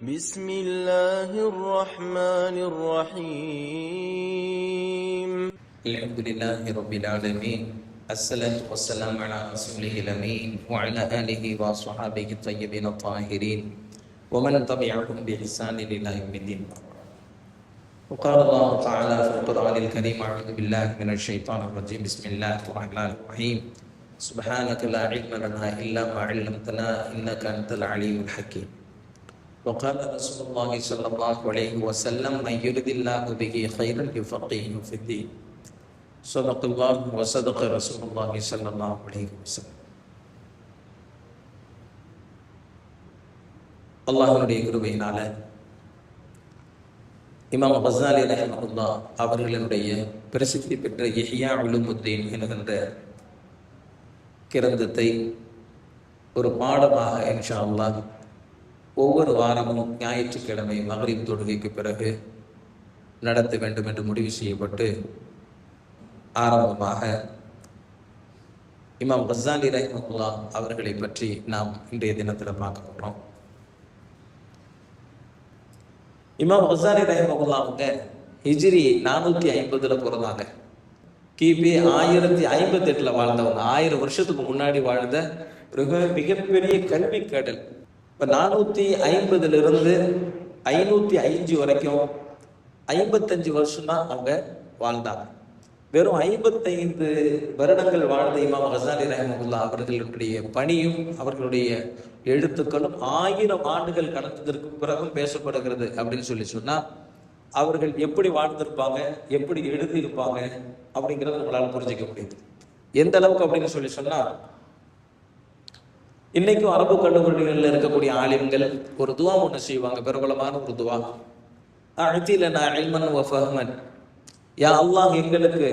بسم الله الرحمن الرحيم. الحمد لله رب العالمين الصلاة والسلام على رسوله الأمين وعلى آله وصحابه الطيبين الطاهرين ومن تبعهم بإحسان إلى يوم الدين. وقال الله تعالى في القرآن الكريم أعوذ بالله من الشيطان الرجيم. بسم الله الرحمن الرحيم. سبحانك لا علم لنا إلا ما علمتنا إنك أنت العليم الحكيم. وقال رسول الله صلى الله عليه وسلم من يرد الله به خيرا يفقهه في الدين صدق الله وصدق رسول الله صلى الله عليه وسلم அல்லாஹனுடைய கிருபையினால இமாம் ஹசாலி ரஹமகுல்லா அவர்களினுடைய பிரசித்தி பெற்ற இஹ்யா உலுமுத்தீன் என்கின்ற கிரந்தத்தை ஒரு பாடமாக இன்ஷா அல்லாஹ் ஒவ்வொரு வாரமும் ஞாயிற்றுக்கிழமை மகரிப் தொழுகைக்கு பிறகு நடத்த வேண்டும் என்று முடிவு செய்யப்பட்டு ஆரம்பமாக இமாம் கசாலி ரஹ்மத்துல்லா அவர்களை பற்றி நாம் இன்றைய தினத்தில் பார்க்க போகிறோம் இமாம் கசாலி ரஹ்மத்துல்லா அவங்க ஹிஜ்ரி நானூற்றி ஐம்பதில் பிறந்தாங்க. கிபி ஆயிரத்தி ஐம்பத்தி எட்டில் வாழ்ந்தவங்க. ஆயிரம் வருஷத்துக்கு முன்னாடி வாழ்ந்த மிக மிகப்பெரிய கல்வி கடல். இப்போ நானூற்றி ஐம்பதுல இருந்து ஐநூற்றி அஞ்சு வரைக்கும் ஐம்பத்தஞ்சு வருஷம் தான் அவங்க வாழ்ந்தாங்க. வெறும் ஐம்பத்தைந்து வருடங்கள் வாழ்ந்த இமாம் ஹசாலி ரஹமுல்லா அவர்களுடைய பணியும் அவர்களுடைய எழுத்துக்களும் ஆயிரம் ஆண்டுகள் கடந்ததற்கு பிறகும் பேசப்படுகிறது அப்படின்னு சொல்லி சொன்னா அவர்கள் எப்படி வாழ்ந்திருப்பாங்க எப்படி எழுதியிருப்பாங்க அப்படிங்கிறத நம்மளால புரிஞ்சிக்க முடியுது. எந்த அளவுக்கு அப்படின்னு சொல்லி சொன்னா இன்னைக்கும் அரபு கல்லூரிகளில் இருக்கக்கூடிய ஆலிம்கள் ஒரு துவா ஒன்று செய்வாங்க பிரபலமான ஒரு துவா. நான் இல்மன் வஃபஹ்மன் யா அல்லாஹ் எங்களுக்கு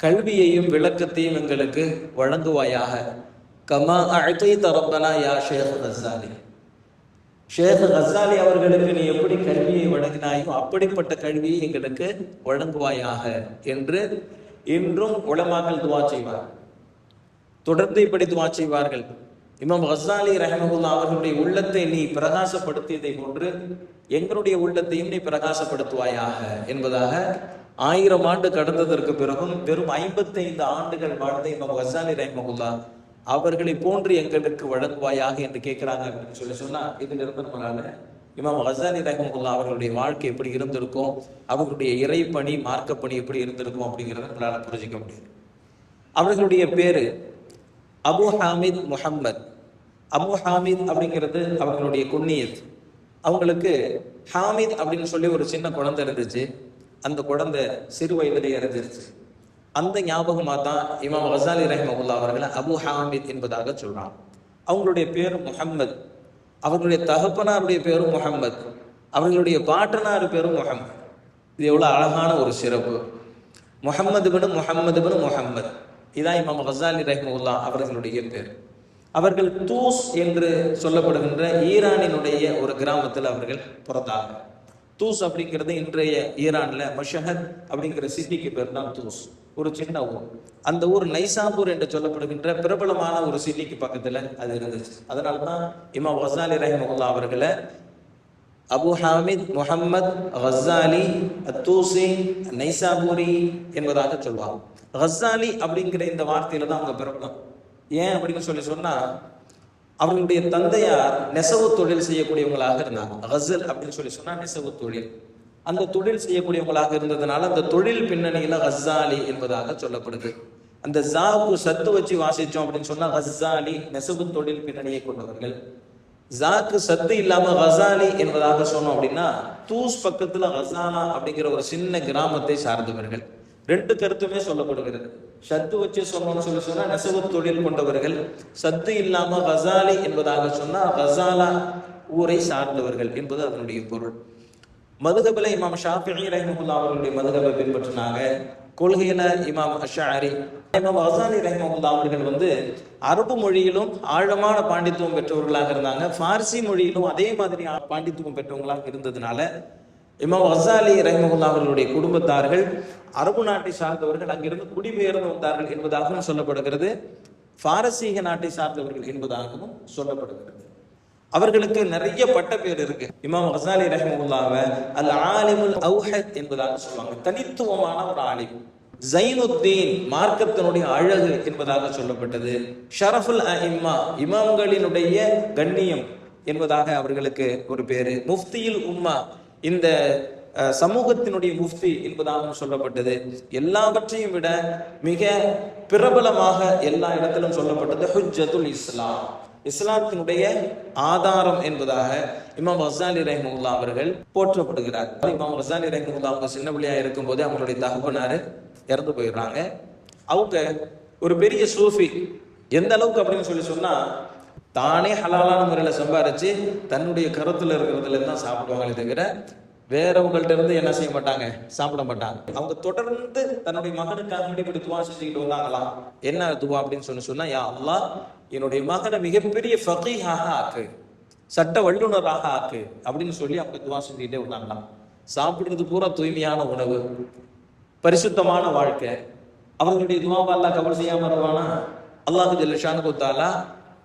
கல்வியையும் விளக்கத்தையும் எங்களுக்கு வழங்குவாயாக. கமா அழுத்தை தரப்பனா யா ஷேக் ஹசாலி ஷேக் ஹசாலி அவர்களுக்கு நீ எப்படி கல்வியை வழங்கினாயோ அப்படிப்பட்ட கல்வியை எங்களுக்கு வழங்குவாயாக என்று இன்றும் உளமாக்கல் துவா செய்வார் தொடர்ந்து இப்படி துவா செய்வார்கள். இமாம் ஹசாலி ரஹமகுல்லா அவர்களுடைய உள்ளத்தை நீ பிரகாசப்படுத்தியதை போன்று எங்களுடைய உள்ளத்தையும் நீ பிரகாசப்படுத்துவாயாக என்பதாக ஆயிரம் ஆண்டு கடந்ததற்கு பிறகும் வெறும் ஐம்பத்தைந்து ஆண்டுகள் வாழ்ந்த இமாம் ஹசாலி ரஹமகுல்லா அவர்களை போன்று எங்களுக்கு வழங்குவாயாக என்று கேட்கிறாங்க அப்படின்னு சொல்லி சொன்னா இது நிரந்தரமான இமாம் ஹசாலி ரஹமுல்லா அவர்களுடைய வாழ்க்கை எப்படி இருந்திருக்கும் அவர்களுடைய இறைப்பணி மார்க்கப்பணி எப்படி இருந்திருக்கும் அப்படிங்கிறத நம்மளால புரிஞ்சிக்க முடியும் அவர்களுடைய பேரு அபு ஹாமித் முஹம்மத். அபு ஹாமித் அப்படிங்கிறது அவர்களுடைய குன்னியத் அவங்களுக்கு ஹாமித் அப்படின்னு சொல்லி ஒரு சின்ன குழந்தை இருந்துச்சு. அந்த குழந்தை சிறு வயதிலே இருந்துருச்சு அந்த ஞாபகமாக தான் இமாம் ஹசாலி ரஹ்மகுல்லா அவர்களை அபு ஹாமித் என்பதாக சொல்கிறான் அவங்களுடைய பேர் முஹம்மத். அவர்களுடைய தகப்பனாருடைய பேரும் முகம்மது அவர்களுடைய பாட்டனார் பேரும் முகம்மது இது எவ்வளோ அழகான ஒரு சிறப்பு. முகம்மது பின் முகம்மது பின் முகம்மது இதான் இமாம் ஹசாலி ரஹ்முல்லா அவர்களுடைய பேர் அவர்கள் தூஸ் என்று சொல்லப்படுகின்ற ஈரானினுடைய ஒரு கிராமத்தில் அவர்கள் பிறந்தாங்க. தூஸ் அப்படிங்கிறது இன்றைய ஈரானில் மஷஹத் அப்படிங்கிற சிட்டிக்கு பேர் தான் தூஸ். ஒரு சின்ன ஊர். அந்த ஊர் நைசாபூர் என்று சொல்லப்படுகின்ற பிரபலமான ஒரு சிட்டிக்கு பக்கத்தில் அது இருந்துச்சு. அதனால தான் இமாம் ஹசாலி ரஹ்முல்லா அவர்களை அபு ஹாமித் முஹம்மத் ஹசாலி அத்தூசி நைசாபூரி என்பதாக சொல்வாங்க. ஹசாலி அப்படிங்கிற இந்த வார்த்தையில தான் அவங்க பிறக்கணும். ஏன் அப்படின்னு சொல்லி சொன்னா அவங்களுடைய தந்தையார் நெசவு தொழில் செய்யக்கூடியவங்களாக இருந்தாங்க. ஹசல் அப்படின்னு சொல்லி சொன்னா நெசவு தொழில். அந்த தொழில் செய்யக்கூடியவங்களாக இருந்ததுனால அந்த தொழில் பின்னணியில ஹசாலி என்பதாக சொல்லப்படுது. அந்த ஜாவுக்கு சத்து வச்சு வாசிச்சோம் அப்படின்னு சொன்னா ஹசாலி நெசவு தொழில் பின்னணியை கொண்டவர்கள். ஜாக்கு சத்து இல்லாம ஹசாலி என்பதாக சொன்னோம் அப்படின்னா தூஸ் பக்கத்துல ஹசானா அப்படிங்கிற ஒரு சின்ன கிராமத்தை சார்ந்தவர்கள். ரெண்டு கருத்துமே சொல்லப்படுகிறது. சத்து வச்சு சொன்னோம்னு சொல்லி சொன்னா நெசவு தொழில் கொண்டவர்கள் சத்து இல்லாம ஹசாலி என்பதாக சொன்னா ஹசாலா ஊரை சார்ந்தவர்கள் என்பது அதனுடைய பொருள். மதுகபில இமாம் ஷாஃபி ரஹிமகுல்லா அவர்களுடைய மதுகபை பின்பற்றினாங்க. கொள்கையில இமாம் அஷாரி இமாம் ஹசாலி ரஹிமகுல்லா அவர்கள் வந்து அரபு மொழியிலும் ஆழமான பாண்டித்துவம் பெற்றவர்களாக இருந்தாங்க. ஃபார்சி மொழியிலும் அதே மாதிரி பாண்டித்துவம் பெற்றவங்களாக இருந்ததுனால இமாம் ஹசாலி ரஹிமகுல்லா அவர்களுடைய குடும்பத்தார்கள் அரபு நாட்டை சார்ந்தவர்கள் அங்கிருந்து குடிபெயர்ந்து வந்தார்கள் என்பதாகவும் சொல்லப்படுகிறது. பாரசீக நாட்டை சார்ந்தவர்கள் என்பதாகவும் சொல்லப்படுகிறது. அவர்களுக்கு நிறைய பட்ட பேர் இருக்கு. இமாம் ஹசாலி ரஹமுல்லாவை அல் ஆலிமுல் அவுஹத் என்பதாக சொல்லுவாங்க. தனித்துவமான ஒரு ஆலிம். ஜைனுத்தீன் மார்க்கத்தினுடைய அழகு என்பதாக சொல்லப்பட்டது. ஷரஃபுல் அஹிம்மா இமாம்களினுடைய கண்ணியம் என்பதாக அவர்களுக்கு ஒரு பேரு. முஃப்தியில் உம்மா இந்த சமூகத்தினுடைய முஃப்தி என்பதாகவும் சொல்லப்பட்டது. எல்லாவற்றையும் விட மிக பிரபலமாக எல்லா இடத்திலும் சொல்லப்பட்டது ஹுஜ்ஜத்துல் இஸ்லாம். இஸ்லாத்தினுடைய ஆதாரம் என்பதாக இமாம் ஹசாலி ரஹ்முல்லா அவர்கள் போற்றப்படுகிறார். இமாம் ஹசாலி ரஹ்முல்லா அவங்க சின்ன பிள்ளையா இருக்கும்போது அவங்களுடைய தகவனாரு இறந்து போயிடுறாங்க. அவங்க ஒரு பெரிய சூஃபி. எந்த அளவுக்கு அப்படின்னு சொல்லி சொன்னா தானே ஹலாலான முறையில் சம்பாரித்து தன்னுடைய கருத்தில் இருக்கிறதுல தான் சாப்பிடுவாங்களே தவிர வேறவங்கள்ட்ட இருந்து என்ன செய்ய மாட்டாங்க? சாப்பிட மாட்டாங்க. அவங்க தொடர்ந்து தன்னுடைய மகனுக்காக வேண்டி இப்படி துவா செஞ்சுக்கிட்டு வந்தாங்களாம் என்ன துவா அப்படின்னு சொல்லி சொன்னா யா அல்லாஹ் என்னுடைய மகனை மிகப்பெரிய ஃபகீஹாக ஆக்கு. சட்ட வல்லுநராக ஆக்கு. அப்படின்னு சொல்லி அவங்க துவா செஞ்சுக்கிட்டே வந்தாங்களாம் சாப்பிடுறது பூரா தூய்மையான உணவு பரிசுத்தமான வாழ்க்கை. அவர்களுடைய துவாவை எல்லாம் கவர் செய்யாம வருவானா? அல்லாஹு ஜல்லஷானு தாலா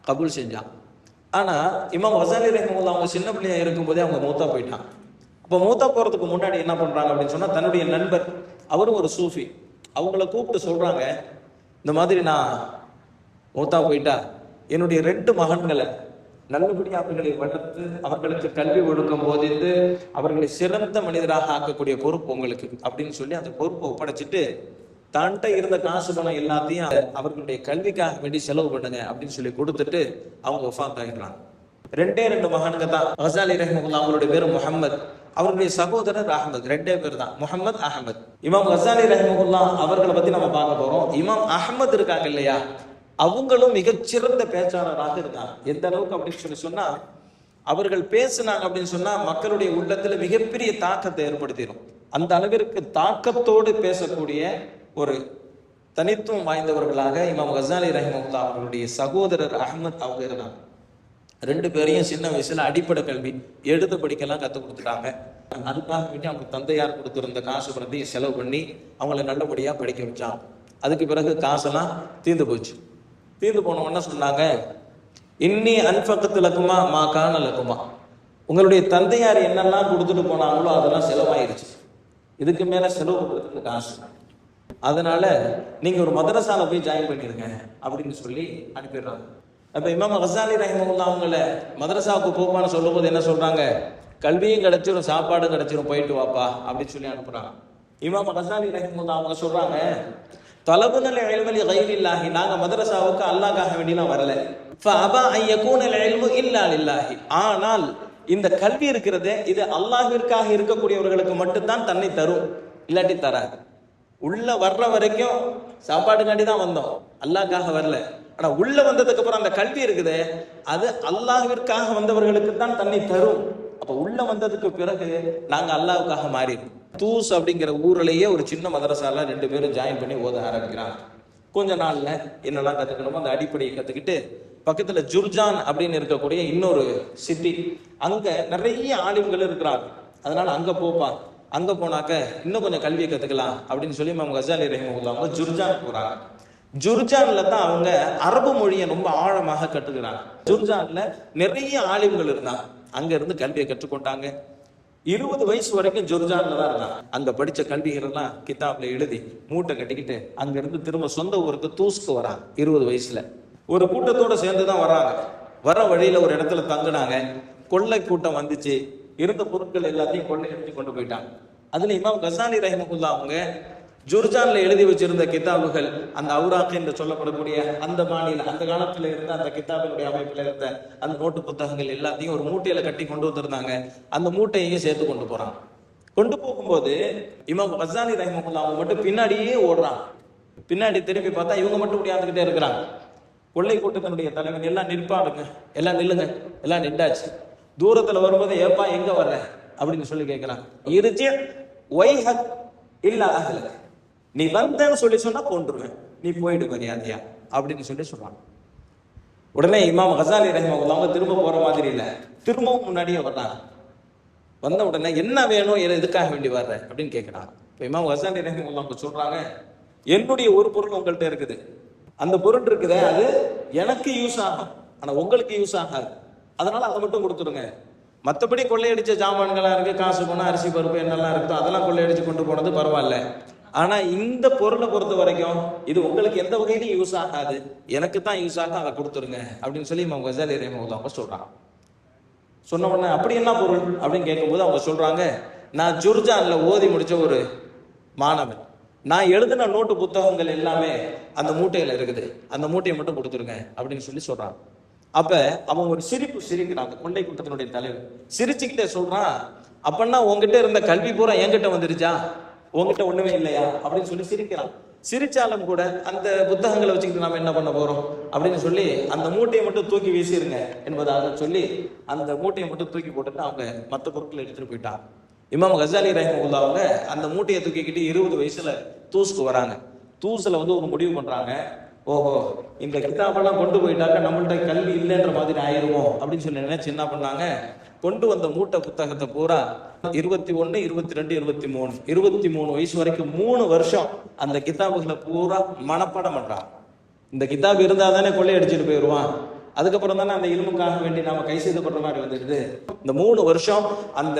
கபூல் செஞ்சான். ஆனால் இமாம் ஹசாலி ரஹமுல்லா அவங்க சின்ன பிள்ளையா இருக்கும்போதே அவங்க மூத்தா போயிட்டான். அப்போ மூத்தா போகிறதுக்கு முன்னாடி என்ன பண்ணுறாங்க அப்படின்னு சொன்னால் தன்னுடைய நண்பர் அவரும் ஒரு சூஃபி. அவங்கள கூப்பிட்டு சொல்கிறாங்க இந்த மாதிரி நான் மூத்தா போயிட்டா என்னுடைய ரெண்டு மகன்களை நல்லபடியாக அவர்களை வளர்த்து அவர்களுக்கு கல்வி ஒடுக்கும் போதித்து அவர்களை சிறந்த மனிதராக ஆக்கக்கூடிய பொறுப்பு உங்களுக்கு அப்படின்னு சொல்லி அந்த பொறுப்பை ஒப்படைச்சிட்டு தன்கிட்ட இருந்த காசு பணம் எல்லாத்தையும் அவர்களுடைய கல்விக்காக வேண்டி செலவு பண்ணுங்க அப்படின்னு சொல்லி கொடுத்துட்டு அவங்க ஒஃபாத் ஆகிடுறாங்க ரெண்டே ரெண்டு மகனுங்க தான். ஹசாலி ரஹமுல்லா அவங்களுடைய பேர் முகமது அவருடைய சகோதரர் அகமது ரெண்டே பேர் தான். முகமது அகமது இமாம் ஹசாலி ரஹமுல்லா அவர்களை பத்தி நம்ம பார்க்க போறோம். இமாம் அகமது இருக்காங்க இல்லையா? அவங்களும் மிகச்சிறந்த பேச்சாளராக இருந்தாங்க எந்த அளவுக்கு அப்படின்னு சொல்லி சொன்னா அவர்கள் பேசினாங்க அப்படின்னு சொன்னா மக்களுடைய உள்ளத்துல மிகப்பெரிய தாக்கத்தை ஏற்படுத்திடும் அந்த அளவிற்கு தாக்கத்தோடு பேசக்கூடிய ஒரு தனித்துவம் வாய்ந்தவர்களாக இமாம் கசாலி ரஹிமுல்லா அவர்களுடைய சகோதரர் அஹமத் அவங்க இருந்தாங்க. ரெண்டு பேரையும் சின்ன வயசுல அடிப்படை கல்வி எழுத படிக்கலாம் கற்றுக் கொடுத்துட்டாங்க. அதுக்காக வேண்டி அவங்க தந்தையார் கொடுத்திருந்த காசு பிரதி செலவு பண்ணி அவங்கள நல்லபடியா படிக்க வச்சாங்க. அதுக்கு பிறகு காசெல்லாம் தீர்ந்து போச்சு. தீர்ந்து போன உடனே சொன்னாங்க இன்னி அன்பக்கத்து லக்குமா மா காண லக்குமா உங்களுடைய தந்தையார் என்னெல்லாம் கொடுத்துட்டு போனாங்களோ அதெல்லாம் செலவாயிருச்சு. இதுக்கு மேல செலவு கொடுத்துட்டு காசு. அதனால நீங்க ஒரு மதரசால போய் ஜாயின் பண்ணிருங்க அப்படின்னு சொல்லி அனுப்பிடுறாங்க. அப்ப இமாம் ஹசாலி ரஹிமுல்லா அவங்கள மதரசாவுக்கு போப்பான்னு சொல்லும்போது என்ன சொல்றாங்க? கல்வியும் கிடைச்சிரும் சாப்பாடும் கிடைச்சிரும் போயிட்டு வாப்பா அப்படின்னு சொல்லி அனுப்புறாங்க. இமாம் ஹசாலி ரஹிமுல்லா அவங்க சொல்றாங்க தலபுனல் இல்மலி இல்லாஹி நாங்க மதரசாவுக்கு அல்லாஹ்காக வேண்டிலாம் வரல. ஃபஅபா அன் யகூனல் இல்மு இல்லா ஆனால் இந்த கல்வி இருக்கிறது இது அல்லாஹிற்காக இருக்கக்கூடியவர்களுக்கு மட்டும்தான் தன்னை தரும் இல்லாட்டி தராது. உள்ள வர்ற வரைக்கும் சாப்பாட்டுக்காண்டி தான் வந்தோம். அல்லாக்காக வரல. ஆனா உள்ள வந்ததுக்கு அப்புறம் அந்த கல்வி இருக்குது அது அல்லாஹிற்காக வந்தவர்களுக்கு தான் தன்னை தரும். அப்ப உள்ள வந்ததுக்கு பிறகு நாங்க அல்லாவுக்காக மாறிடுவோம். தூஸ் அப்படிங்கிற ஊர்லயே ஒரு சின்ன மதரசால ரெண்டு பேரும் ஜாயின் பண்ணி ஓத ஆரம்பிக்கிறாங்க. கொஞ்ச நாள்ல என்னெல்லாம் கத்துக்கணுமோ அந்த அடிப்படையை கத்துக்கிட்டு பக்கத்துல ஜுர்ஜான் அப்படின்னு இருக்கக்கூடிய இன்னொரு சிட்டி அங்க நிறைய ஆலிம்கள் இருக்கிறாங்க. அதனால அங்க போப்பாங்க. அங்க போனாக்க இன்னும் கொஞ்சம் கல்வியை கத்துக்கலாம் அப்படின்னு சொல்லி மேம் கசாலி ரஹிமுல்லா அவங்க ஜுர்ஜான் போறாங்க. ஜுர்ஜான்ல தான் அவங்க அரபு மொழியை ரொம்ப ஆழமாக கற்றுக்கிறாங்க ஜுர்ஜான்ல நிறைய ஆலிம்கள் இருந்தாங்க. அங்க இருந்து கல்வியை கற்றுக்கொண்டாங்க. இருபது வயசு வரைக்கும் ஜொர்ஜான்ல தான் இருந்தான் அங்க படிச்ச கல்விகளெல்லாம் கித்தாப்ல கிதாப்ல எழுதி மூட்டை கட்டிக்கிட்டு அங்க இருந்து திரும்ப சொந்த ஊருக்கு தூசுக்கு வராங்க இருபது வயசுல. ஒரு கூட்டத்தோட சேர்ந்து தான் வராங்க. வர வழியில ஒரு இடத்துல தங்குனாங்க. கொள்ளை கூட்டம் வந்துச்சு. இருந்த பொருட்கள் எல்லாத்தையும் கொள்ளையடித்து கொண்டு போயிட்டாங்க. அதுல இமாம் கசாலி ரஹிமகுல்லா அவங்க ஜுர்ஜான்ல எழுதி வச்சிருந்த கிதாபுகள் அந்த அவுராக் என்று சொல்லப்படக்கூடிய அந்த மாநில அந்த காலத்துல இருந்த அந்த கிதாபினுடைய அமைப்புல இருந்த அந்த நோட்டு புத்தகங்கள் எல்லாத்தையும் ஒரு மூட்டையில கட்டி கொண்டு வந்திருந்தாங்க. அந்த மூட்டையையும் சேர்த்து கொண்டு போறாங்க. கொண்டு போகும்போது இமாம் கசானி ரஹிமகுல்லா அவங்க மட்டும் பின்னாடியே ஓடுறாங்க. பின்னாடி திரும்பி பார்த்தா இவங்க மட்டும் முடியாந்துகிட்டே இருக்கிறாங்க. கொள்ளை கூட்டத்தினுடைய தலைவன் எல்லாம் நிற்பாடுங்க எல்லாம் நில்லுங்க எல்லாம் நின்றாச்சு. தூரத்துல வரும்போது ஏப்பா எங்க வர்ற? அப்படின்னு சொல்லி கேட்கிறான் இருச்சி ஒய்ஹக் இல்ல அகல நீ வந்தேன்னு சொல்லி சொன்னா கொண்டுருவேன் நீ போயிட்டு மரியாதையா? அப்படின்னு சொல்லி சொல்றான். உடனே இமாம் ஹசாலி ரஹிமகுல்லா திரும்ப போற மாதிரி இல்ல. திரும்பவும் முன்னாடியே வர்றாங்க. வந்த உடனே என்ன வேணும்? எது- எதுக்காக வேண்டி வர்ற? அப்படின்னு கேட்கிறாங்க இப்போ இமாம் ஹசாலி ரஹிமகுல்லா சொல்றாங்க என்னுடைய ஒரு பொருள் உங்கள்கிட்ட இருக்குது. அந்த பொருள் இருக்குதே அது எனக்கு யூஸ் ஆகும் ஆனா உங்களுக்கு யூஸ் ஆகாது. அதனால அதை மட்டும் கொடுத்துருங்க மற்றபடி கொள்ளையடிச்ச ஜாமான்களாக இருக்குது காசு பணம் அரிசி பருப்பு என்னெல்லாம் இருக்குதோ அதெல்லாம் கொள்ளையடிச்சு கொண்டு போனது பரவாயில்ல. ஆனால் இந்த பொருளை பொறுத்த வரைக்கும் இது உங்களுக்கு எந்த வகையிலும் யூஸ் ஆகாது. எனக்கு தான் யூஸ் ஆகும் அதை கொடுத்துருங்க அப்படின்னு சொல்லி இமாம் கசாலி ரஹ்மத்துல்லாஹி சொல்கிறான் சொன்ன உடனே அப்படி என்ன பொருள் அப்படின்னு கேட்கும்போது அவங்க சொல்கிறாங்க நான் ஜுர்ஜானில் ஓதி முடித்த ஒரு மாணவன். நான் எழுதின நோட்டு புத்தகங்கள் எல்லாமே அந்த மூட்டையில் இருக்குது. அந்த மூட்டையை மட்டும் கொடுத்துருங்க அப்படின்னு சொல்லி சொல்கிறான் அப்ப அவன் ஒரு சிரிப்பு சிரிக்கிறான் அந்த கொண்டை கூட்டத்தினுடைய தலைவர். சிரிச்சுக்கிட்டே சொல்றான் அப்பன்னா உங்ககிட்ட இருந்த கல்வி பூரா என்கிட்ட வந்துருச்சா? உங்ககிட்ட ஒண்ணுமே இல்லையா? அப்படின்னு சொல்லி சிரிக்கிறான். சிரிச்சாலும் கூட அந்த புத்தகங்களை வச்சுக்கிட்டு நாம என்ன பண்ண போறோம்? அப்படின்னு சொல்லி அந்த மூட்டையை மட்டும் தூக்கி வீசிருங்க என்பதாக சொல்லி அந்த மூட்டையை மட்டும் தூக்கி போட்டுட்டு அவங்க மற்ற பொருட்களை எடுத்துட்டு போயிட்டாங்க இமாம் கசாலி ரஹிமுல்லா அவங்க அந்த மூட்டையை தூக்கிக்கிட்டு இருபது வயசுல தூசுக்கு வராங்க. தூசுல வந்து ஒரு முடிவு பண்றாங்க. ஓஹோ இந்த கிதாபெல்லாம் கொண்டு போயிட்டாக்க நம்மள்ட்ட கல்வி இல்லைன்ற மாதிரி ஆயிருமோ? அப்படின்னு சொல்லி நினைச்சு என்ன பண்ணாங்க? கொண்டு வந்த மூட்டை புத்தகத்தை பூரா இருபத்தி ஒன்று இருபத்தி ரெண்டு இருபத்தி மூணு இருபத்தி மூணு வயசு வரைக்கும் மூணு வருஷம் அந்த கிதாபுகளை பூரா மனப்பாடம் பண்றான். இந்த கிதாப் இருந்தா தானே கொள்ளையடிச்சிட்டு போயிடுவான். அதுக்கப்புறம் தானே அந்த இலும்புக்காக வேண்டி நாம கை செய்தப்படுற மாதிரி வந்துடுது. இந்த மூணு வருஷம் அந்த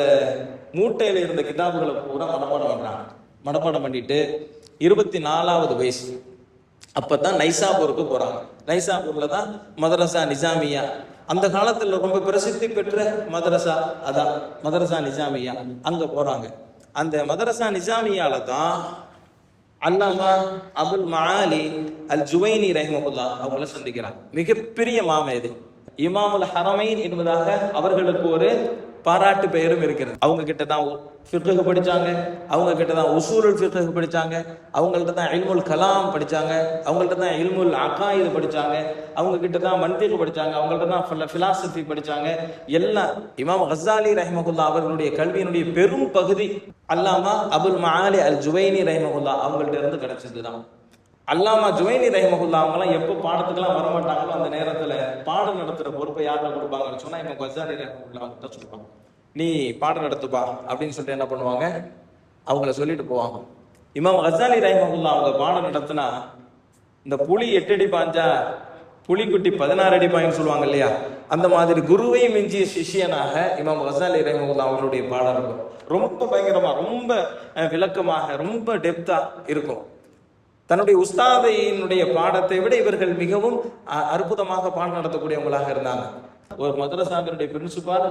மூட்டையில இருந்த கிதாபுகளை பூரா மனப்பாடம் பண்றான். மனப்பாடம் பண்ணிட்டு இருபத்தி நாலாவது வயசு. அப்பதான் நைசாபூருக்கு போறாங்க. நைசாபூர்ல தான் மதரசா நிஜாமியா. அந்த காலத்தில் ரொம்ப பிரசித்தி பெற்ற மதரசா அதான் மதரசா நிஜாமியா. அங்கே போறாங்க. அந்த மதரசா நிஜாமியால தான் அல்லாமா அபுல் மஆலி அல் ஜுவைனி ரஹிமகுல்லா அவங்கள சந்திக்கிறாங்க. மிகப்பெரிய மாமேது இமாமுல் ஹரமைன் என்பதாக அவர்களுக்கு ஒரு பாராட்டு பெயரும் இருக்கிறது. அவங்க கிட்ட தான் ஃபிக்ஹ் படித்தாங்க அவங்க கிட்ட தான் உசூலுல் ஃபிக்ஹ் படித்தாங்க அவங்கள்ட்ட தான் இல்முல் கலாம் படித்தாங்க அவங்கள்ட்ட தான் இல்முல் அகாயில் படித்தாங்க அவங்க கிட்ட தான் மன்தீக் படித்தாங்க அவங்கள்ட்ட தான் ஃபிலாசபி படித்தாங்க எல்லாம் இமாம் ஹசாலி ரஹிமகுல்லா அவர்களுடைய கல்வியினுடைய பெரும் பகுதி அல்லாமா அபுல் மாலி அல் ஜுவைனி ரஹிமகுல்லா அவங்கள்ட்ட இருந்து கிடைச்சது தான் அல்லாமா ஜுவைனி ரஹிமகுல்லா அவங்கலாம் எப்போ பாடத்துக்கெல்லாம் வர மாட்டாங்களோ அந்த நேரத்தில் பாடம் நடத்துகிற பொறுப்பை யார்கிட்ட கொடுப்பாங்கன்னு சொன்னால் இவங்க கசாரி ரஹிமகுல்லா கிட்ட சொல்லுவாங்க நீ பாடம் நடத்துப்பா அப்படின்னு சொல்லிட்டு என்ன பண்ணுவாங்க? அவங்கள சொல்லிட்டு போவாங்க. இமாம் கசாலி ரஹிமகுல்லா அவங்க பாடம் நடத்தினா இந்த புலி எட்டு அடி பாஞ்சா புலிக்குட்டி பதினாறு அடி பாயின்னு சொல்லுவாங்க இல்லையா? அந்த மாதிரி குருவை மிஞ்சிய சிஷியனாக இமாம் கசாலி ரஹிமகுல்லா அவர்களுடைய பாடம் இருக்கும் ரொம்ப பயங்கரமாக ரொம்ப விளக்கமாக ரொம்ப டெப்தாக இருக்கும். தன்னுடைய உஸ்தாதையினுடைய பாடத்தை விட இவர்கள் மிகவும் அ- அற்புதமாக பாடம் நடத்தக்கூடியவங்களாக இருந்தாங்க. ஒரு மதரசாவினுடைய பிரின்சிபால்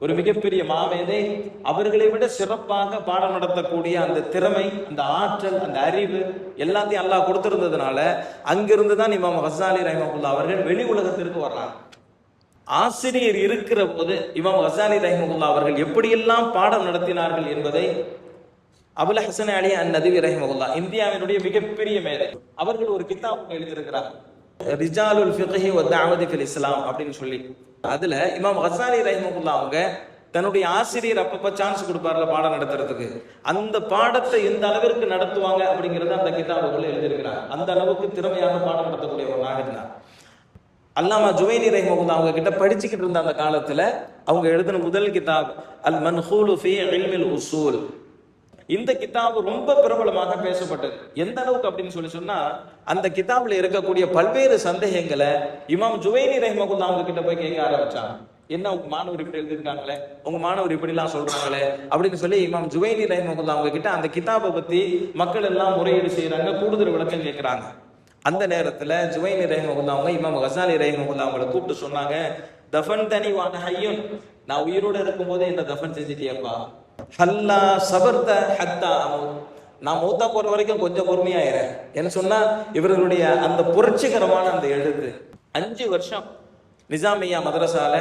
ஒரு மிகப்பெரிய மாமேதை அவர்களை விட சிறப்பாக பாடம் நடத்தக்கூடிய அந்த திறமை அந்த ஆற்றல் அந்த அறிவு எல்லாத்தையும் அல்லாஹ் கொடுத்திருந்ததுனால அங்கிருந்து தான் இமாம் ஹசாலி ரஹிமகுல்லா அவர்கள் வெளி உலகத்திற்கு வர்றாங்க. ஆசிரியர் இருக்கிற போது இமாம் ஹசாலி ரஹிமகுல்லா அவர்கள் எப்படியெல்லாம் பாடம் நடத்தினார்கள் என்பதை அபுல் ஹசன் அலி அன் நதிவி ரஹிமகுல்லா இந்தியாவினுடைய மிகப்பெரிய மேதை. அவர்கள் ஒரு கித்தாப் எழுதியிருக்கிறார். ரிஜாலுல் ஃபிகஹி வ தஅவதி ஃபில் இஸ்லாம் அப்படின்னு சொல்லி. அதுல இமாம் ஹசாலி ரஹிமகுல்லா அவங்க தன்னுடைய ஆசிரியர் அப்பப்ப சான்ஸ் கொடுப்பார்ல பாடம் நடத்துறதுக்கு. அந்த பாடத்தை எந்த அளவிற்கு நடத்துவாங்க அப்படிங்கறத அந்த கிதாபுக்குள்ள எழுதியிருக்கிறார். அந்த அளவுக்கு திறமையாக பாடம் நடத்தக்கூடியவர்களாக இருந்தார் அல்லாமா ஜுவைனி ரஹிமகுல்லா அவங்க கிட்ட படிச்சுக்கிட்டு இருந்த அந்த காலத்துல அவங்க எழுதின முதல் கிதாப் அல் மன்ஹூலு ஃபி இல்மில் உசூல். இந்த கிதாபு ரொம்ப பிரபலமாக பேசப்பட்டது. எந்த அளவுக்கு அப்படின்னு சொல்லி சொன்னா அந்த கிதாபில் இருக்கக்கூடிய பல்வேறு சந்தேகங்களை இமாம் ஜுவைனி ரஹிமகுல்லா அவங்க கிட்ட போய் கேட்க ஆரம்பிச்சாங்க என்ன உங்க மாணவர் இப்படி எழுதிருக்காங்களே உங்க மாணவர் இப்படி எல்லாம் சொல்றாங்களே? அப்படின்னு சொல்லி இமாம் ஜுவைனி ரஹிமகுல்லா அவங்க கிட்ட அந்த கிதாபை பத்தி மக்கள் எல்லாம் முறையீடு செய்யறாங்க கூடுதல் விளக்கம் கேட்கிறாங்க. அந்த நேரத்துல ஜுவைனி ரஹிமகுல்லா அவங்க இமாம் கசாலி ரஹிமகுல்லா அவங்கள கூப்பிட்டு சொன்னாங்க தஃபன் தனி வான ஹையுன். நான் உயிரோட இருக்கும்போது என்ன தஃபன் செஞ்சிட்டியப்பா. ஹல்லா சபர்த ஹத்தா அமௌத் நான் மூத்தா போற வரைக்கும் கொஞ்சம் பொறுமையாயிரேன் என்ன சொன்னா இவர்களுடைய அந்த புரட்சிகரமான அந்த எழுத்து. அஞ்சு வருஷம் நிசாமியா மதரசால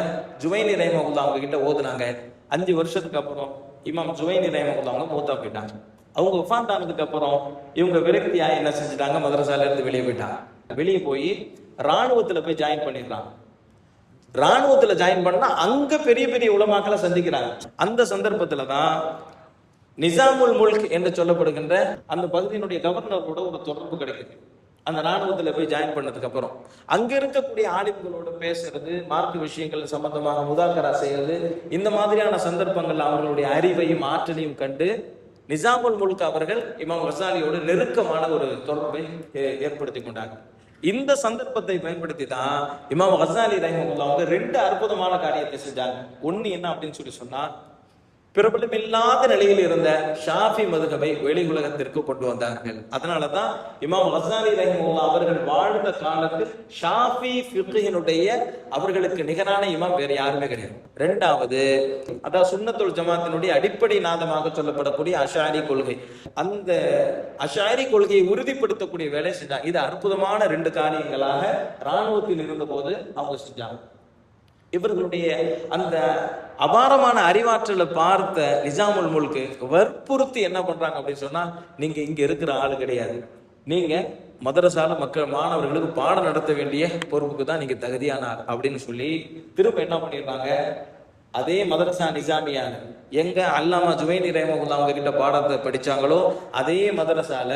ஜுவைனி ரஹிமகுல்லா அவங்க கிட்ட ஓதுனாங்க. அஞ்சு வருஷத்துக்கு அப்புறம் இமாம் ஜுவைனி ரஹிமகுல்லா அவங்க மூத்தா போயிட்டாங்க. அவங்க உஃபாத் ஆனதுக்கு அப்புறம் இவங்க விரக்தியா என்ன செஞ்சுட்டாங்க? மதரசால இருந்து வெளியே போயிட்டாங்க. வெளியே போய் ராணுவத்துல போய் ஜாயின் பண்ணிடுறாங்க. ராணுவத்துல ஜாயின் பண்ணா அங்க பெரிய பெரிய உலமாக்களை சந்திக்கிறாங்க. அந்த சந்தர்ப்பத்துல தான் நிசாமுல் முல்க் என்று சொல்லப்படுகின்ற அந்த பகுதியினுடைய கவர்னரோட ஒரு தொடர்பு கிடைக்குது. அந்த ராணுவத்தில் போய் ஜாயின் பண்ணதுக்கு அப்புறம். அங்க இருக்கக்கூடிய ஆலிம்களோட பேசுறது மார்க்க விஷயங்கள் சம்பந்தமாக முதாக்கரா செய்யறது இந்த மாதிரியான சந்தர்ப்பங்கள் அவர்களுடைய அறிவையும் ஆற்றலையும் கண்டு நிசாமுல் முல்க் அவர்கள் இமாம் வசாலியோடு நெருக்கமான ஒரு தொடர்பை ஏ- ஏற்படுத்தி கொண்டாங்க இந்த சந்தர்ப்பத்தை பயன்படுத்தி தான் இமாம் ஹசாலி ரஹிமுல்லா அவங்க ரெண்டு அற்புதமான காரியத்தை செஞ்சாங்க. ஒண்ணு என்ன அப்படின்னு சொல்லி சொன்னா பிரபலமில்லாத நிலையில் இருந்த ஷாஃபி மதுகபை வெளி உலகத்திற்கு கொண்டு வந்தார்கள். அதனாலதான் இமாம் ஹசானி ரஹிமுல்லா அவர்கள் வாழ்ந்த காலத்தில் ஷாஃபி ஃபிக்ஹினுடைய அவர்களுக்கு நிகரான இமாம் வேறு யாருமே கிடையாது. ரெண்டாவது அதான் சுன்னத்துல் ஜமாத்தினுடைய அடிப்படை நாதமாக சொல்லப்படக்கூடிய அஷாரி கொள்கை. அந்த அஷாரி கொள்கையை உறுதிப்படுத்தக்கூடிய வேலை செஞ்சாங்க. இது அற்புதமான ரெண்டு காரியங்களாக ராணுவத்தில் இருந்தபோது அவங்க செஞ்சாங்க. இவர்களுடைய அந்த அபாரமான அறிவாற்றலை பார்த்த நிஜாமுல் முல்கு வற்புறுத்தி என்ன பண்றாங்க அப்படின்னு சொன்னா நீங்க இங்க இருக்கிற ஆள் கிடையாது. நீங்க மதரசால மக்கள் மாணவர்களுக்கு பாடம் நடத்த வேண்டிய பொறுப்புக்கு தான் நீங்க தகுதியான ஆள் அப்படின்னு சொல்லி திரும்ப என்ன பண்ணிடுறாங்க? அதே மதரசா நிஜாமியான எங்க அல்லாமா ஜுவைனி ரேமகுல்லா அவங்க கிட்ட பாடத்தை படிச்சாங்களோ அதே மதரசால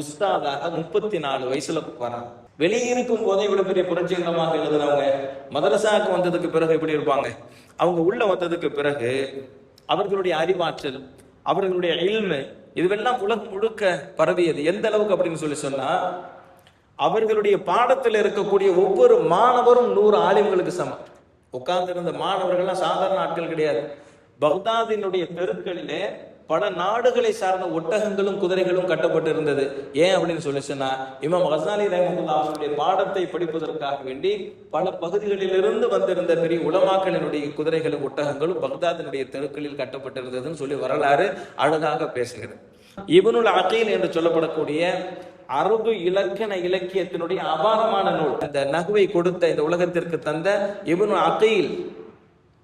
உஸ்தாதாக முப்பத்தி நாலு வயசுல வராங்க. வெளியே இருக்கும் போதே இவ்வளவு பெரிய புரட்சிகரமாக எழுதுனவங்க மதரசாவுக்கு வந்ததுக்கு பிறகு எப்படி இருப்பாங்க? அவங்க உள்ள வந்ததுக்கு பிறகு அவர்களுடைய அறிவாற்றல் அவர்களுடைய இல்மு இதுவெல்லாம் உலகம் முழுக்க பரவியது. எந்த அளவுக்கு அப்படின்னு சொல்லி சொன்னா அவர்களுடைய பாடத்தில் இருக்கக்கூடிய ஒவ்வொரு மாணவரும் நூறு ஆலிம்களுக்கு சமம். உட்கார்ந்திருந்த மாணவர்கள்லாம் சாதாரண ஆட்கள் கிடையாது. பக்தாதினுடைய தெருக்களிலே பல நாடுகளை சார்ந்த ஒட்டகங்களும் குதிரைகளும் கட்டப்பட்டு இருந்தது ஏன் அப்படின்னு சொல்லி சொன்னா இமாம் ஹசாலி ரஹமுல்லா அவருடைய பாடத்தை படிப்பதற்காக வேண்டி பல பகுதிகளிலிருந்து வந்திருந்த பெரிய உலமாக்களினுடைய குதிரைகளும் ஒட்டகங்களும் பக்தாதினுடைய தெருக்களில் கட்டப்பட்டிருந்ததுன்னு சொல்லி வரலாறு அழகாக பேசுகிறது. இவனுள் அகீல் என்று சொல்லப்படக்கூடிய அரபு இலக்கண இலக்கியத்தினுடைய அபாரமான நூல். அந்த நகுவை கொடுத்த இந்த உலகத்திற்கு தந்த இவனு அகீல்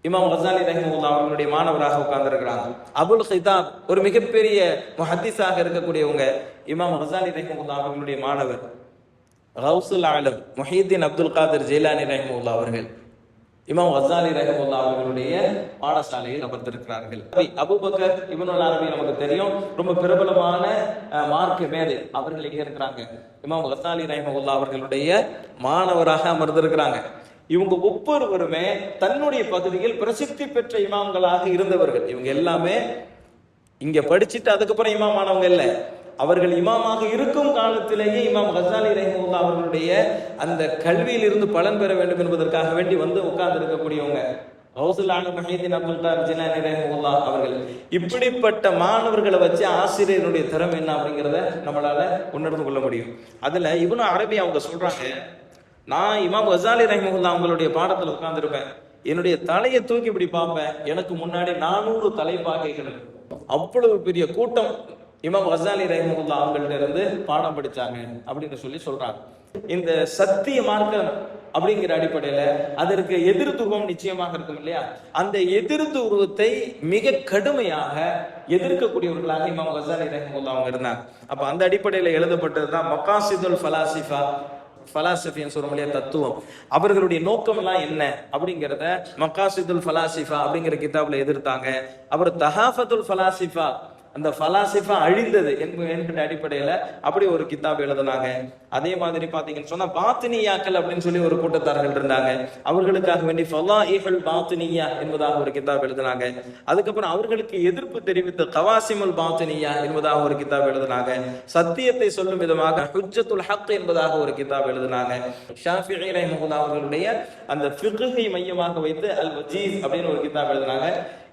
இமாம் ஹசாலி ரஹிமுல்லா அவர்களுடைய மாணவராக உட்கார்ந்துருக்கிறாங்க. அபுல் ஹிதாப் ஒரு மிகப்பெரிய முஹத்திஸாக இருக்கக்கூடியவங்க இமாம் ஹசாலி ரஹிமுல்லா அவர்களுடைய மாணவர். ரவுசுல் ஆலம் முஹீத்தீன் அப்துல் காதர் ஜெயிலானி ரஹிமுல்லா அவர்கள். இமாம் ஹசாலி ரஹமுல்லா அவர்களுடைய பாடசாலையில் அமர்ந்திருக்கிறார்கள். அபுபக்கர் இவனுல் அரபி நமக்கு தெரியும். ரொம்ப பிரபலமான அஹ், மார்க்க மேதை. அவர்கள் இங்கே இருக்கிறாங்க. இமாம் ஹசாலி ரஹமுல்லா அவர்களுடைய மாணவராக அமர்ந்திருக்கிறாங்க. இவங்க ஒவ்வொருவருமே தன்னுடைய பகுதியில் பிரசித்தி பெற்ற இமாம்களாக இருந்தவர்கள். இவங்க எல்லாமே இங்க படிச்சுட்டு அதுக்கப்புறம் இமாம் ஆனவங்க இல்லை. அவர்கள் இமாமாக இருக்கும் காலத்திலேயே இமாம் ஹசாலி ரஹிமுல்லா அவர்களுடைய அந்த கல்வியில் இருந்து பலன் பெற வேண்டும் என்பதற்காக வேண்டி வந்து உட்கார்ந்து இருக்கக்கூடியவங்க அவர்கள். இப்படிப்பட்ட மாணவர்களை வச்சு ஆசிரியருடைய திறமை என்ன அப்படிங்கிறத நம்மளால உணர்ந்து கொள்ள முடியும். அதுல இவனும் அரபி அவங்க சொல்றாங்க நான் இமாம் ஹசாலி ரஹிமகுல்லா அவங்களுடைய பாடத்துல உட்கார்ந்துருப்பேன். என்னுடைய தலையை தூக்கி இப்படி பார்ப்பேன். எனக்கு முன்னாடி நானூறு தலைப்பாகைகள் பாகைகள் அவ்வளவு பெரிய கூட்டம் இமாம் ஹசாலி ரஹிமகுல்லா அவங்கள்ட்ட இருந்து பாடம் படிச்சாங்க அப்படின்னு சொல்லி சொல்றாங்க. இந்த சத்திய மார்க்கம் அப்படிங்கிற அடிப்படையில அதற்கு எதிர் துருவம் நிச்சயமாக இருக்கும் இல்லையா? அந்த எதிர் துருவத்தை மிக கடுமையாக எதிர்க்கக்கூடியவர்களாக இமாம் ஹசாலி ரஹிமுல்லா அவங்க இருந்தாங்க. அப்ப அந்த அடிப்படையில எழுதப்பட்டதுதான் மக்காசிதுல் ஃபலாசிஃபா ஃபலாசபின்னு சொல்ல முடியாத தத்துவம். அவர்களுடைய நோக்கம் எல்லாம் என்ன? அப்படிங்கிறத மக்காசிதுல் ஃபலாசிஃபா அப்படிங்கிற கிதாப்ல எதிர்த்தாங்க. அவர் தஹாஃபத்துல் ஃபலாசிஃபா அந்த ஃபலாசிஃபா அழிந்தது. என்கிற அடிப்படையில அப்படி ஒரு கித்தாப் எழுதினாங்க. அதே மாதிரி பாத்தீங்கன்னு சொன்னா பாத்தினியாக்கள் அப்படின்னு சொல்லி ஒரு கூட்டத்தார்கள் இருந்தாங்க. அவர்களுக்காக வேண்டி ஃபலாஇஹுல் பாத்தினியா என்பதாக ஒரு கிதாப் எழுதினாங்க. அதுக்கப்புறம் அவர்களுக்கு எதிர்ப்பு தெரிவித்த கவாசிமுல் பாத்தினியா என்பதாக ஒரு கித்தாப் எழுதினாங்க. சத்தியத்தை சொல்லும் விதமாக ஹுஜத்துல் ஹக் என்பதாக ஒரு கித்தாப் எழுதினாங்க. ஷாஃபி ரஹிமஹுல்லா அவர்களுடைய அந்த ஃபிக்ஹை மையமாக வைத்து அல் வஜீஸ் அப்படின்னு ஒரு கித்தாப் எழுதினாங்க.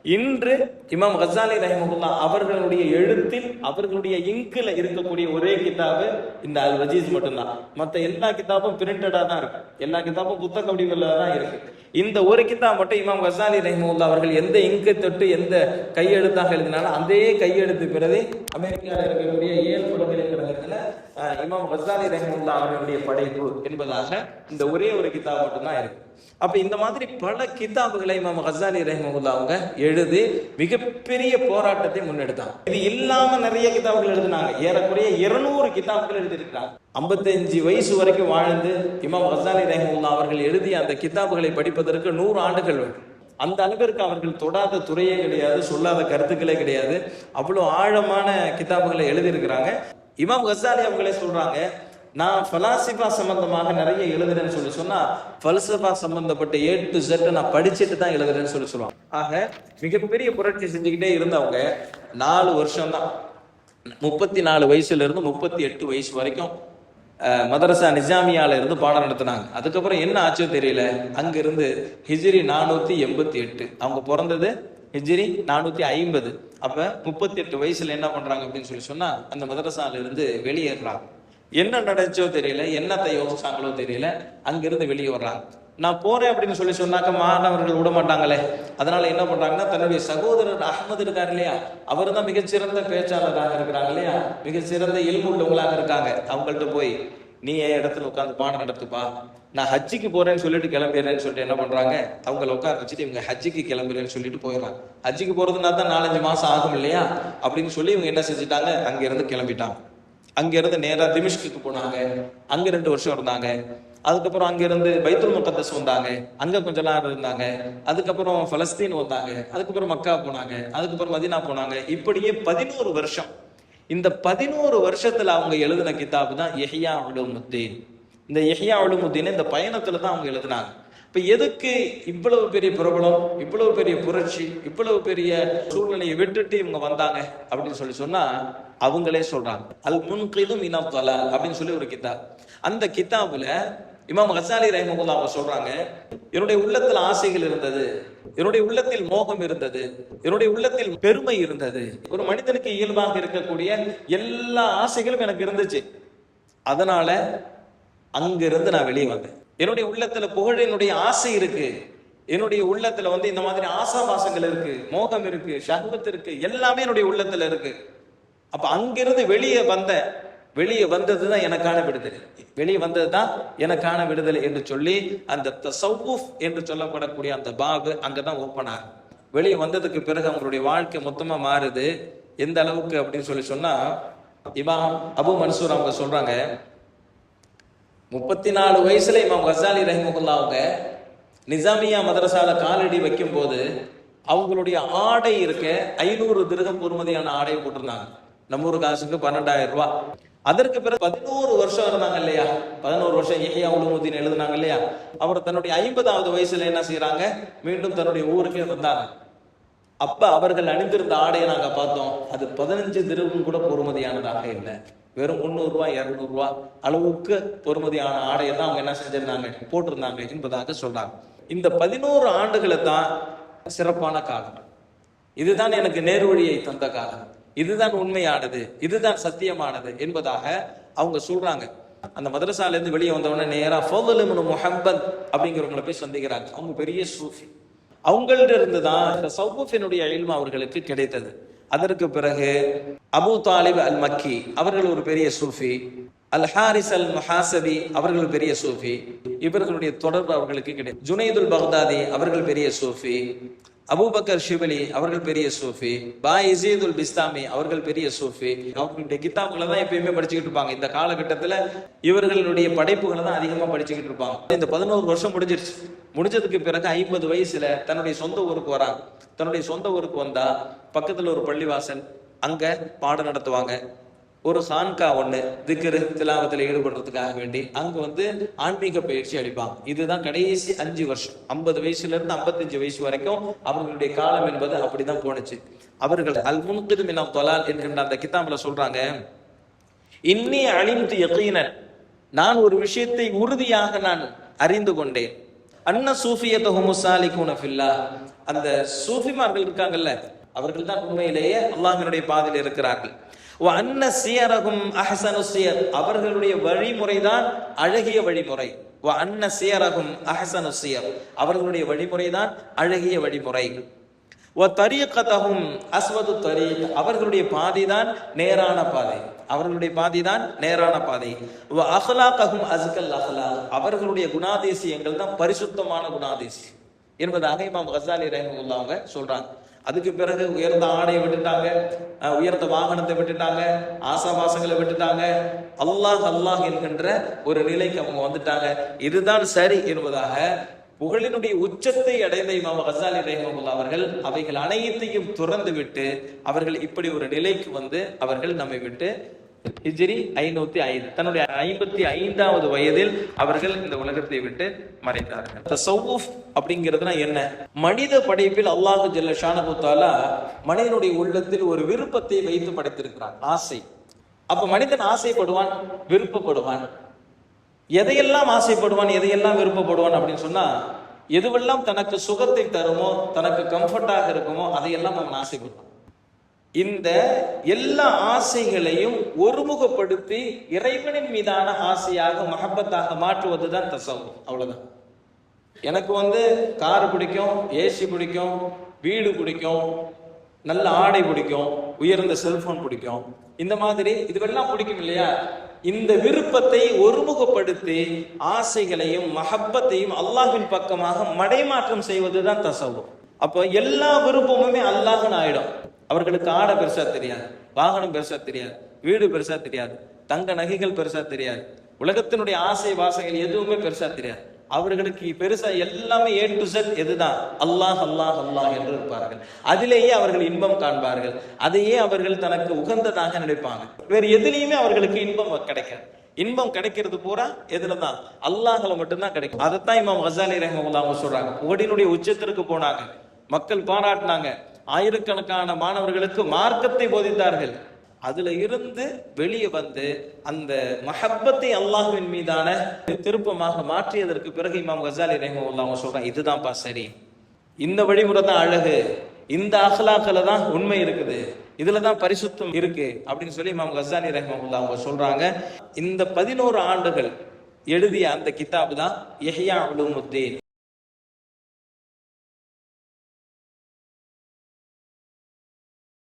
இன்று இமாம் ஹசாலி ரஹிமஹுல்லா அவர்களுடைய எழுத்தில் அவர்களுடைய இங்கில் இருக்கக்கூடிய ஒரே கிதாபு இந்த அல் வஜீஸ் மட்டும்தான். மற்ற எல்லா கிதாபும் பிரிண்டடா தான் இருக்கு. எல்லா கிதாபும் புத்தக வடிவில் தான் இருக்கு. இந்த ஒரு கிதாப் மட்டும் இமாம் ஹசாலி ரஹிமஹுல்லா அவர்கள் எந்த இங்கை தொட்டு எந்த கையெழுத்தாக எழுதினாலும் அதே கையெழுத்து பிறகு அமெரிக்காவில் இருக்கக்கூடிய ஏழு பல்கலைக்கழகத்துல அஹ், இமாம் ஹசாலி ரஹிமஹுல்லா அவர்களுடைய படைப்பு என்பதாக இந்த ஒரே ஒரு கிதாப் மட்டும்தான் இருக்கு. அப்ப இந்த மாதிரி பல கிதாபுகளை இமாம் ஹசாலி ரஹ்மகுல்லா அவங்க எழுதி மிகப்பெரிய போராட்டத்தை முன்னெடுத்தாங்க இது இல்லாம நிறைய கிதாபுகள் எழுதினாங்க. ஏறக்குறைய இருநூறு கிதாபுகள் எழுதியிருக்கிறாங்க. 55 வயசு வரைக்கும் வாழ்ந்து இமாம் ஹசாலி ரஹ்மகுல்லா அவர்கள் எழுதிய அந்த கிதாபுகளை படிப்பதற்கு நூறு ஆண்டுகள் வேண்டும். அந்த அளவிற்கு அவர்கள் தொடாத துறையே கிடையாது சொல்லாத கருத்துக்களே கிடையாது. அவ்வளவு ஆழமான கிதாபுகளை எழுதியிருக்கிறாங்க. இமாம் ஹசானி அவங்களே சொல்றாங்க நான் ஃபலாசிஃபா சம்பந்தமாக நிறைய எழுதுறேன்னு சொல்லி சொன்னா ஃபல்சஃபா சம்பந்தப்பட்ட ஏ டு ஜெட் நான் படிச்சுட்டு தான் எழுதுறேன்னு சொல்லி சொல்லுவாங்க. ஆக மிகப்பெரிய புரட்சி செஞ்சுக்கிட்டே இருந்தவங்க நாலு வருஷம் தான் முப்பத்தி நாலு வயசுல இருந்து முப்பத்தி எட்டு வயசு வரைக்கும் மதரசா நிஜாமியால இருந்து பாடம் நடத்தினாங்க. அதுக்கப்புறம் என்ன ஆச்சோ தெரியல. அங்கிருந்து ஹிஜ்ரி நானூத்தி எண்பத்தி எட்டு அவங்க பிறந்தது ஹிஜ்ரி நானூத்தி ஐம்பது. அப்ப முப்பத்தி எட்டு வயசுல என்ன பண்றாங்க அப்படின்னு சொல்லி சொன்னா அந்த மதரசால இருந்து வெளியேறாங்க. என்ன நடந்துச்சோ தெரியல என்னத்தை யோசிச்சாங்களோ தெரியல அங்கிருந்து வெளியே வர்றாங்க. நான் போறேன் அப்படின்னு சொல்லி சொன்னாக்க மாணவர்கள் விட மாட்டாங்களே. அதனால என்ன பண்றாங்கன்னா தன்னுடைய சகோதரர் அகமது இருக்கார் இல்லையா? அவர் தான் மிகச்சிறந்த பேச்சாளராக இருக்கிறாங்க இல்லையா? மிகச்சிறந்த இயல்பு உள்ளவங்களாக இருக்காங்க. அவங்கள்ட்ட போய் நீ என் இடத்துல உட்காந்து பாடம் நடத்துப்பா? நான் ஹஜ்ஜிக்கு போறேன்னு சொல்லிட்டு கிளம்பிடுறேன்னு சொல்லிட்டு என்ன பண்றாங்க? அவங்கள உட்கார வச்சுட்டு இவங்க ஹஜ்ஜிக்கு கிளம்புறேன்னு சொல்லிட்டு போயிடறாங்க. ஹஜ்ஜிக்கு போறதுனா தான் நாலஞ்சு மாசம் ஆகும் இல்லையா? அப்படின்னு சொல்லி இவங்க என்ன செஞ்சுட்டாங்க? அங்க இருந்து கிளம்பிட்டாங்க. அங்க இருந்து நேரா திமிஷ்குக்கு போனாங்க. அங்க ரெண்டு வருஷம் இருந்தாங்க. அதுக்கப்புறம் அங்க இருந்து பைத்துல் முக்கத்தஸ் வந்தாங்க. அங்க கொஞ்ச நேரம் இருந்தாங்க. அதுக்கப்புறம் பலஸ்தீன் வந்தாங்க. அதுக்கப்புறம் மக்கா போனாங்க. அதுக்கப்புறம் மதினா போனாங்க. இப்படியே பதினோரு வருஷம். இந்த பதினோரு வருஷத்துல அவங்க எழுதின கிதாபு தான் எஹியா அழுமுத்தீன் இந்த எஹியா அழுமுத்தீன் இந்த பயணத்துல தான் அவங்க எழுதினாங்க. இப்ப எதுக்கு இவ்வளவு பெரிய பிரபலம் இவ்வளவு பெரிய புரட்சி இவ்வளவு பெரிய சூழ்நிலையை விட்டுட்டு இவங்க வந்தாங்க அப்படின்னு சொல்லி சொன்னா அவங்களே சொல்றாங்க. அல் முன்கிதும் இனம் தலா அப்படின்னு சொல்லி ஒரு கிதாப் அந்த கிதாபுல இமாம் ஹசாலி ரஹிமகுல்லா அவங்க சொல்றாங்க என்னுடைய உள்ளத்தில் ஆசைகள் இருந்தது என்னுடைய உள்ளத்தில் மோகம் இருந்தது என்னுடைய உள்ளத்தில் பெருமை இருந்தது. ஒரு மனிதனுக்கு இயல்பாக இருக்கக்கூடிய எல்லா ஆசைகளும் எனக்கு இருந்துச்சு. அதனால அங்கிருந்து நான் வெளியே வந்தேன். என்னுடைய உள்ளத்துல புகழினுடைய ஆசை இருக்கு. என்னுடைய உள்ளத்துல வந்து இந்த மாதிரி ஆசாபாசங்கள் இருக்கு மோகம் இருக்கு ஷஹ்வத் இருக்கு எல்லாமே என்னுடைய உள்ளத்துல இருக்கு. அப்ப அங்கிருந்து வெளியே வந்த வெளியே வந்ததுதான் எனக்கான விடுதலை. வெளியே வந்ததுதான் எனக்கான விடுதலை என்று சொல்லி அந்த தசவுஃப் என்று சொல்லப்படக்கூடிய அந்த பாபு அங்கதான் ஓப்பன் ஆகும் வெளியே வந்ததுக்கு பிறகு அவங்களுடைய வாழ்க்கை மொத்தமா மாறுது. எந்த அளவுக்கு அப்படின்னு சொல்லி சொன்னா இமாம் அபு மன்சூர் அவங்க சொல்றாங்க முப்பத்தி நாலு வயசுல இமாம் கசாலி ரஹிமுல்லா அவங்க நிசாமியா மதரசால காலடி வைக்கும் போது அவங்களுடைய ஆடை இருக்க ஐநூறு திருகம் பொறுமதியான ஆடையை போட்டிருந்தாங்க. நம்ம ஊர் காசுக்கு பன்னெண்டாயிரம் ரூபாய் அதற்கு பிறகு பதினோரு வருஷம் இருந்தாங்க இல்லையா? பதினோரு வருஷம் ஏஹியா உலுமுதீன் எழுதுனாங்க இல்லையா? அவர் தன்னுடைய ஐம்பதாவது வயசுல என்ன செய்யறாங்க மீண்டும் தன்னுடைய ஊருக்கே வந்தாங்க. அப்ப அவர்கள் அணிந்திருந்த ஆடையை நாங்க பார்த்தோம். அது பதினஞ்சு திருவும் கூட பொறுமதியானதாக இல்லை. வெறும் முந்நூறு ரூபாய் இருநூறு ரூபாய் அளவுக்கு பொறுமதியான ஆடையை தான் அவங்க என்ன செஞ்சிருந்தாங்க? போட்டிருந்தாங்க என்பதாக சொல்றாங்க. இந்த பதினோரு ஆண்டுகளை தான் சிறப்பான காலம். இதுதான் எனக்கு நேர்வழியை தந்த காலம். இதுதான் உண்மையானது இதுதான் சத்தியமானது என்பதாக அவங்க சொல்றாங்க. அந்த மதரசால இருந்து வெளியே வந்தவொடனே நேரா ஃபோதல் முஹம்மத் அப்படிங்கிறவங்களை போய் சந்திக்கிறாங்க. அவங்க பெரிய சூஃபி. அவங்கள்ட்ட இருந்து தான் இந்த சௌஃபினுடைய இல்மு அவர்களுக்கு கிடைத்தது. அதற்கு பிறகு அபு தாலிப் அல் மக்கி அவர்கள் ஒரு பெரிய சூஃபி. அல் ஹாரிஸ் அல் மஹாசதி அவர்கள் பெரிய சூஃபி. இவர்களுடைய தொடர்பு அவர்களுக்கு கிடையாது ஜுனைதுல் பக்தாதி அவர்கள் பெரிய சூஃபி. அபூபக்கர் ஷிபலி அவர்கள் பெரிய சூஃபி. பா இசீதுல் பிஸ்தாமி அவர்கள் பெரிய சூஃபி. அவங்களுடைய கிதாபுகளை தான் எப்பயுமே படிச்சுக்கிட்டு இருப்பாங்க. இந்த காலகட்டத்துல இவர்களுடைய படைப்புகளை தான் அதிகமா படிச்சுக்கிட்டு இருப்பாங்க. இந்த பதினோரு வருஷம் முடிஞ்சிருச்சு. முடிஞ்சதுக்கு பிறகு ஐம்பது வயசுல தன்னுடைய சொந்த ஊருக்கு வராங்க தன்னுடைய சொந்த ஊருக்கு வந்தா பக்கத்துல ஒரு பள்ளிவாசல் அங்க பாடம் நடத்துவாங்க. ஒரு சான்கா ஒண்ணு திக்ரு திலாவத்துல ஈடுபடுறதுக்காக வேண்டி அங்க வந்து ஆன்மீக பயிற்சி அளிப்பாங்க. இதுதான் கடைசி அஞ்சு வருஷம். ஐம்பது வயசுல இருந்து ஐம்பத்தஞ்சு வயசு வரைக்கும் அவர்களுடைய காலம் என்பது அப்படிதான் போனுச்சு அவர்கள் அல் முன்கிது மினம் தொலால் என்கின்ற அந்த கிதாபுல சொல்றாங்க இன்னி அழிந்து யகீனன். நான் ஒரு விஷயத்தை உறுதியாக நான் அறிந்து கொண்டேன். அன்ன சூஃபியத்த ஹுமுசாலிகுன ஃபில்லா. அந்த சூஃபிமார்கள் இருக்காங்கல்ல அவர்கள் தான் உண்மையிலேயே அல்லாஹினுடைய பாதையில் இருக்கிறார்கள். அன்ன சியரகும் அஹ்சனு சியர் அவர்களுடைய வழிமுறைதான் அழகிய வழிமுறை. வ அன்ன சியரகும் அஹ்சனு சியர் அவர்களுடைய வழிமுறைதான் அழகிய வழிமுறை. வ அஸ்வது தரீக் அவர்களுடைய பாதைதான் நேரான பாதை. அவர்களுடைய பாதைதான் நேரான பாதை. வ அஹ்லாகஹும் அஸ்கல் அஹ்லாக் அவர்களுடைய குணாதிசயங்கள் தான் பரிசுத்தமான குணாதிசயம். என்பதாக இமாம் ஹசாலி ரஹிமகுல்லா அவங்க சொல்றாங்க. அதுக்கு பிறகு உயர்ந்த ஆடையை விட்டுட்டாங்க உயர்ந்த வாகனத்தை விட்டுட்டாங்க ஆசாபாசங்களை விட்டுட்டாங்க. அல்லாஹ் அல்லாஹ் என்கின்ற ஒரு நிலைக்கு அவங்க வந்துட்டாங்க. இதுதான் சரி என்பதாக புகழினுடைய உச்சத்தை அடைந்த இமாம் ஹசாலி ரஹமுல்லா அவர்கள் அவைகள் அனைத்தையும் துறந்து விட்டு அவர்கள் இப்படி ஒரு நிலைக்கு வந்து அவர்கள் நம்மை விட்டு ஹிஜ்ரி ஐநூத்தி ஐந்து தன்னுடைய ஐம்பத்தி ஐந்தாவது வயதில் அவர்கள் இந்த உலகத்தை விட்டு மறைந்தார்கள். தசவுஃப் அப்படிங்கிறதுனா என்ன? மனித படைப்பில் அல்லாஹு ஜல்ல ஷானபுத்தாலா மனிதனுடைய உள்ளத்தில் ஒரு விருப்பத்தை வைத்து படைத்திருக்கிறான் ஆசை. அப்ப மனிதன் ஆசைப்படுவான் விருப்பப்படுவான். எதையெல்லாம் ஆசைப்படுவான் எதையெல்லாம் விருப்பப்படுவான் அப்படின்னு சொன்னா எதுவெல்லாம் தனக்கு சுகத்தை தருமோ தனக்கு கம்ஃபர்டாக இருக்குமோ அதையெல்லாம் அவன் ஆசைப்படுவான். இந்த எல்லா ஆசைகளையும் ஒருமுகப்படுத்தி இறைவனின் மீதான ஆசையாக மஹப்பத்தாக மாற்றுவதுதான் தசவம் அவ்வளோதான் எனக்கு வந்து கார் பிடிக்கும் ஏசி பிடிக்கும் வீடு பிடிக்கும் நல்ல ஆடை பிடிக்கும் உயர்ந்த செல்போன் பிடிக்கும். இந்த மாதிரி இதுவெல்லாம் பிடிக்கும் இல்லையா? இந்த விருப்பத்தை ஒருமுகப்படுத்தி ஆசைகளையும் மஹப்பத்தையும் அல்லாஹின் பக்கமாக மடைமாற்றம் செய்வதுதான் தசவம் அப்போ எல்லா விருப்பமுமே அல்லாஹன் ஆயிடும். அவர்களுக்கு ஆடை பெருசா தெரியாது வாகனம் பெருசா தெரியாது வீடு பெருசா தெரியாது தங்க நகைகள் பெருசா தெரியாது உலகத்தினுடைய ஆசை வாசைகள் எதுவுமே பெருசா தெரியாது. அவர்களுக்கு பெருசா எல்லாமே ஏ டு செட் எதுதான்? அல்லாஹ் அல்லாஹ் அல்லாஹ் என்று இருப்பார்கள். அதிலேயே அவர்கள் இன்பம் காண்பார்கள். அதையே அவர்கள் தனக்கு உகந்ததாக நினைப்பாங்க. வேறு எதுலேயுமே அவர்களுக்கு இன்பம் கிடைக்காது. இன்பம் கிடைக்கிறது பூரா எதுல தான் அல்லாஹல மட்டும்தான் கிடைக்கும். அதைத்தான் இமாம் ஹசாலி ரஹமுல்லா அவங்க சொல்றாங்க. ஓடினுடைய உச்சத்திற்கு போனாங்க. மக்கள் பாராட்டினாங்க. ஆயிரக்கணக்கான மாணவர்களுக்கு மார்க்கத்தை போதித்தார்கள். அதுல இருந்து வெளியே வந்து அந்த மஹப்பத்தை அல்லாஹுவின் மீதான திருப்பமாக மாற்றியதற்கு பிறகு இமாம் கசாலி ரஹமுல்லா அவங்க சொல்றாங்க இதுதான்ப்பா சரி. இந்த வழிமுறை தான் அழகு. இந்த அஹ்லாக்ல தான் உண்மை இருக்குது. இதுல தான் பரிசுத்தம் இருக்கு. அப்படின்னு சொல்லி இமாம் கசாலி ரஹமுல்லா அவங்க சொல்றாங்க. இந்த பதினோரு ஆண்டுகள் எழுதிய அந்த கிதாபு தான் எஹ்யா உலுமுத்தீன்.